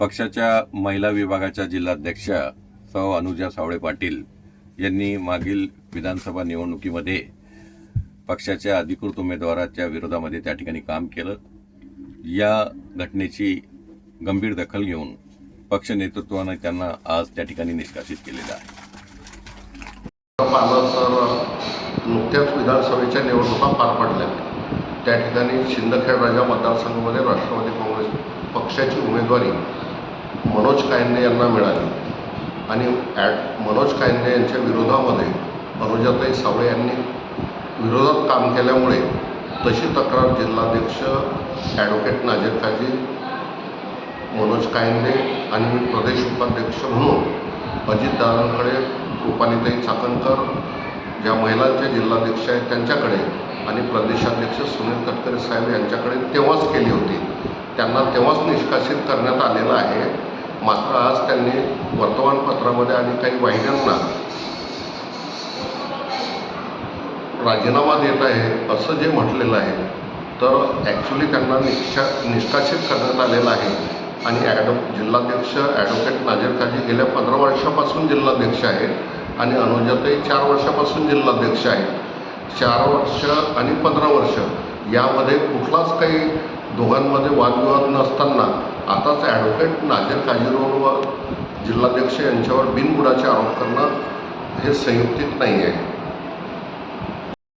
पक्षाच्या महिला विभागाच्या जिल्हाध्यक्षा सौ अनुजा सावळे पाटील यांनी मागील विधानसभा निवडणुकीमध्ये पक्षाच्या अधिकृत उमेदवाराच्या विरोधामध्ये त्या ठिकाणी काम केलं. या घटनेची गंभीर दखल घेऊन पक्ष नेतृत्वाने त्यांना आज त्या ठिकाणी निष्कासित केलेलं आहे. नुकत्याच विधानसभेच्या निवडणुका पार पडल्या. त्या ठिकाणी शिंदखेड राजा मतदारसंघामध्ये राष्ट्रवादी काँग्रेस पक्षाची उमेदवारी मनोज कायंदे यांना मिळाली. आणि ॲड मनोज कायंदे यांच्या विरोधामध्ये अनुजाताई सावळे यांनी विरोधात काम केल्यामुळे तशी तक्रार जिल्हाध्यक्ष ॲडव्होकेट नाझीर काजी मनोज कायंदे आणि मी प्रदेश उपाध्यक्ष म्हणून अजितदादांकडे रुपालीताई चाकणकर ज्या महिलांच्या जिल्हाध्यक्ष आहेत त्यांच्याकडे आणि प्रदेशाध्यक्ष सुनील तटकरे साहेब यांच्याकडे तेव्हाच केली होती. त्यांना तेव्हाच निष्कासित करण्यात आलेलं आहे. मात्र आज त्यांनी वर्तमानपत्रामध्ये आणि काही वाहिन्यांना राजीनामा देत आहे असं जे म्हटलेलं आहे तर ॲक्च्युली त्यांना निष्का निष्कासित करण्यात आलेलं आहे. आणि ॲडो जिल्हाध्यक्ष ॲडव्होकेट नाजीर काजी गेल्या पंधरा वर्षापासून जिल्हाध्यक्ष आहेत आणि अनुजाताई चार वर्षापासून जिल्हाध्यक्ष आहेत चार वर्ष आणि पंधरा वर्ष यामध्ये कुठलाच काही दोघांमध्ये वादविवाद नसताना आताच ॲडव्होकेट नाझीर काजीरोड व जिल्हाध्यक्ष यांच्यावर बिनबुडाचे आरोप करणं हे संयुक्तिक नाही आहे